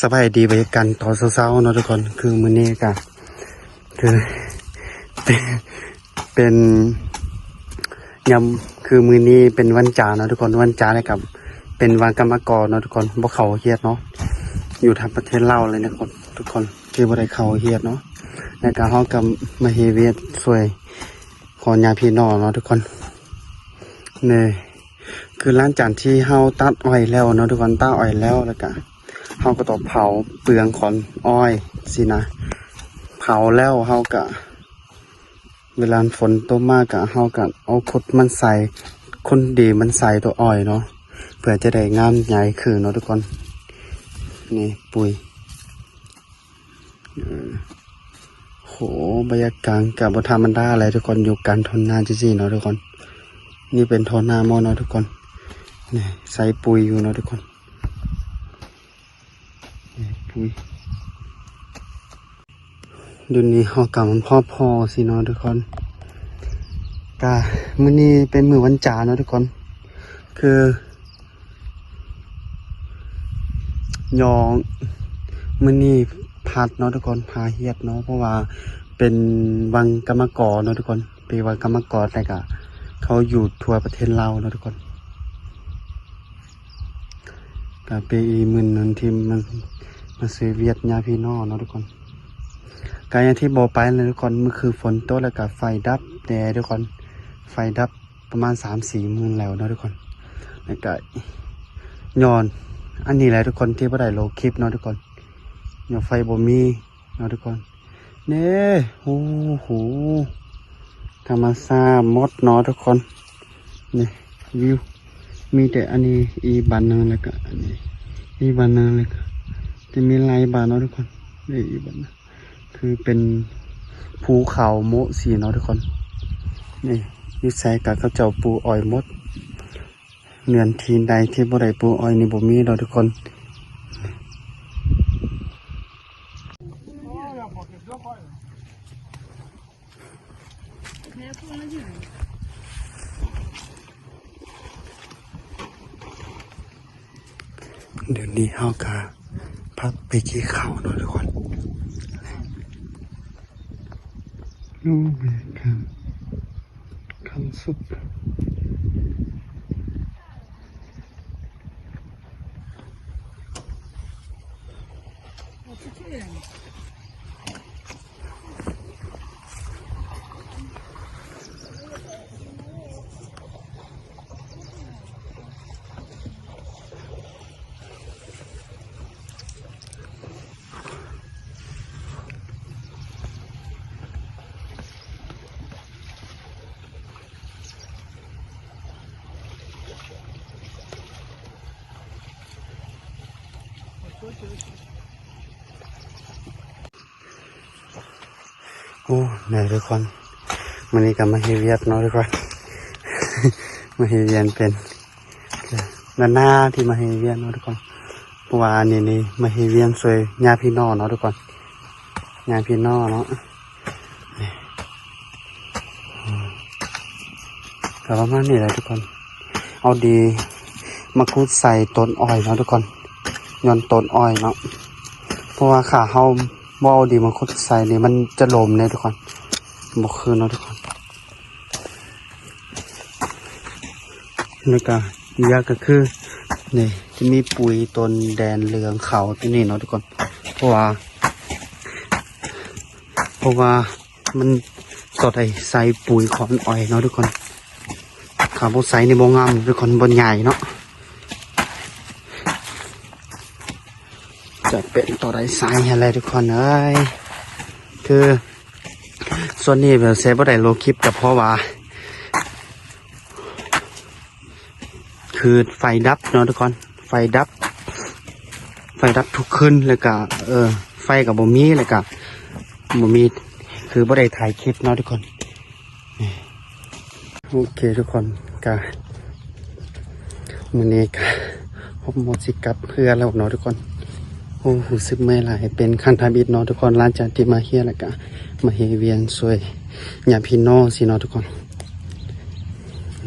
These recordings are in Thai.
สบายดีไปกันตอนเช้าๆเนาะทุกคนคือมื้อนี้ก็คือเป็นเป็นยำคือมื้อนี้เป็นวันจาเนาะทุกคนวันจาเลยกับ เป็นวันกรรมกรเนาะทุกคนบ่เขาเฮียดเนาะอยู่ทางประเทศลาวเลยนะคนทุกคนที่บ่ได้เขาเฮียดเนาะแล้วก็เฮากับมาเฮเวียดช่วยขอญาพี่น้องเนาะทุกคนเนี่คือหล้างจากที่เฮาตัดอ้อยแล้วเนาะทุกคนตัดอ้อยแล้วแล้วก็ เฮาก็ต้องเผาเปลืองของอ้อยสินะ เผาแล้วเฮากะ เวลาฝนตกมากกะเฮากะเอาขุดมันใส่คนดีมันใส่ตัวอ้อยเนาะเพื่อจะได้งามใหญ่ขึ้นเนาะทุกคน นี่ปุ๋ยเออโหบรรยากาศกับบธรรมดาอะไรทุกคนอยู่กลารทนนาจริงๆเนาะทุกคน นี่เป็นทนนาโมเนาะทุกคนนี่ใส่ปุ๋ยอยู่เนาะทุกคน เดี๋ยวนี้เฮากลับมันพ่อพอสิเนาะทุกคนกะมื้อนี้เป็นมือวันจาเนาะทุกคน คือยองมื้อนี้พัดเนาะทุกคนพาเฮียดเนาะเพราะว่าเป็นวังกรรมกรเนาะทุกคนเป็นวังกรรมกรแต่กะเขาอยู่ทั่วประเทศลาวเนาะทุกคนกะเปอีมือหนึงที่มัน มาซื้อเวียดญาพี่น้องเนาะทุกคนการอย่างที่บอกไปเลยทุกคนมื่อคือฝนตกแล้วก็ไฟดับแต่ทุกคนไฟดับประมาณสามสี่มื่นแล้วเนาะทุกคนแล้วก็ย้อน อันนี้แหละทุกคนที่บ่ได้โลคลิปเนาะทุกคนย้อนไฟบ่มีเนาะทุกคนเน่โอ้โหธรรมชาติมดเนาะทุกคนนี่วิวมีแต่อันนี้อีบันนอร์แล้วก็อันนี้อีบันนอร์แล้วก็ จะมีลายบานเนาะทุกคนนี่อีบันะคือเป็นภูเขาโมสีเนาะทุกคน นี่อยูใส่กับเขาเจ้าปูอ้อยมดเนือนทีนใดที่บ่ได้ปูอ้อยนี่บ่มีเนาะทุกคนเดี๋ยวนี้เฮากา พักไปกี่เขาหน่อยทุกคนลูกแม่คำคำสุด โอ้เหนื่อยทุกคนมันนี้ก็มาเฮเวียดเนาะทุกคนมาเฮเวียนเป็นด้านหน้าที่มาเฮเวียนเนาะทุกคนเพราะว่าอันนี้นี่มาเฮเวียนสวยญาพี่น้องเนาะทุกคนญาพี่น้องเนาะนี่อืมก็ประมาณนี้แหละทุกคน เอาดีมาคุดใส่ต้นอ้อยเนาะทุกคน ย้อนต้นอ้อยเนาะเพราะว่าขาเฮาบ่เอาดีมาคุดใส่นี่มันจะลมเนี่ยทุกคนบ่คืนเนาะทุกคนแล้วก็ยางก็คือนี่จะมีปุ๋ยต้นแดนเหลืองเขาที่นี่เนาะทุกคน เพราะว่าเพราะว่ามันสดไอใส่ปุ๋ยของอ้อยเนาะทุกคนขาบใส่ในโบงามทุกคนบนใหญ่เนาะ จะเป็นตัวไรใส่อะไรทุกคนเอ้ยคือ ส่วนนี้แบบเซฟบ่ได้โลคลิปกับเพราะว่า คือไฟดับเนาะทุกคน ไฟดับ ไฟดับทุกคืนเลยก็เออ ไฟกับบ่มีเลยก็บ่มี คือบ่ได้ถ่ายคลิปเนาะทุกคนโอเคทุกคนก็มื้อนี้ก็ผมหมดสิกับเพื่อแล้วเนาะทุกคน โอ้รู้สึกไม่หลายเป็นคันทาบิดเนาะทุกคนร้านจากที่มาเฮียแล้วก็มาเฮเวียนสวยอย่าพี่น้องสิเนาะทุกคน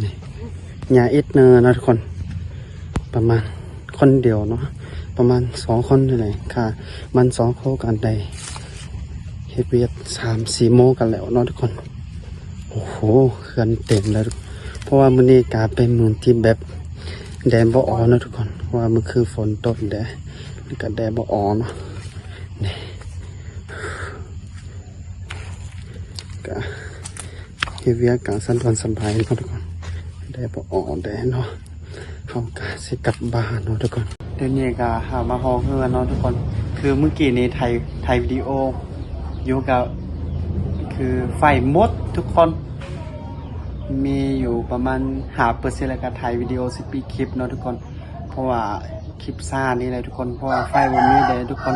นี่อย่าอิดเนอร์นะทุกคน ประมาณคนเดียวเนาะประมาณสองคนนี่แหละค่ะ มันสองโคกันได้เฮเวียดสามสี่โมกันแล้วเนาะทุกคน โอ้โหเขื่อนเต็มแล้ว เพราะว่ามื้อนี้กาเป็นมื้อที่แบบแดดบ่ออเนะทุกคนว่ามันคือฝนตกแดด แล้วก็แดดบ่ออกเนนี่ก็เฮ็ดเวียกกลางสันตอนสบายเนาะทุกคนแดดบ่ออกแดดเนาะเขาก็สิกลับบ้านเนาะทุกคนเดี๋ยวนี้ก็หามาฮอเพื่อนเนาะทุกคน คือเมื่อกี้นี้ถ่ายถ่ายวิดีโออยู่กับคือไฟมดทุกคน มีอยู่ประมาณหาเปอร์เซ็นต์แล้วก็ถ่ายวิดีโอสิปีคลิปเนาะทุกคน เพราะว่า คลิปซ่านี่เลยทุกคน เพราะว่าไฟวันนี้เลยทุกคน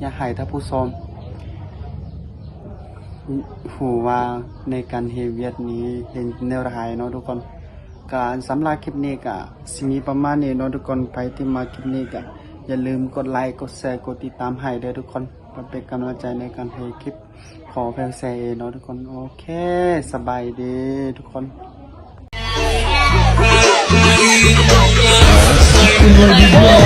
อย่าให้ถ้าผู้ชมหูว่าในการเฮเวียดนี้เห็นแนวรายเนาะทุกคนการสำหรับคลิปนี้ก็สิมีประมาณนี้เนาะทุกคนไปที่มาคลิปนี้ก็อย่าลืมกดไลค์กดแชร์กดติดตามให้เด้อทุกคนเพื่อเป็นกำลังใจในการให้คลิปขอแพงแซเนาะทุกคนโอเค สบายดีทุกคน Lady boy.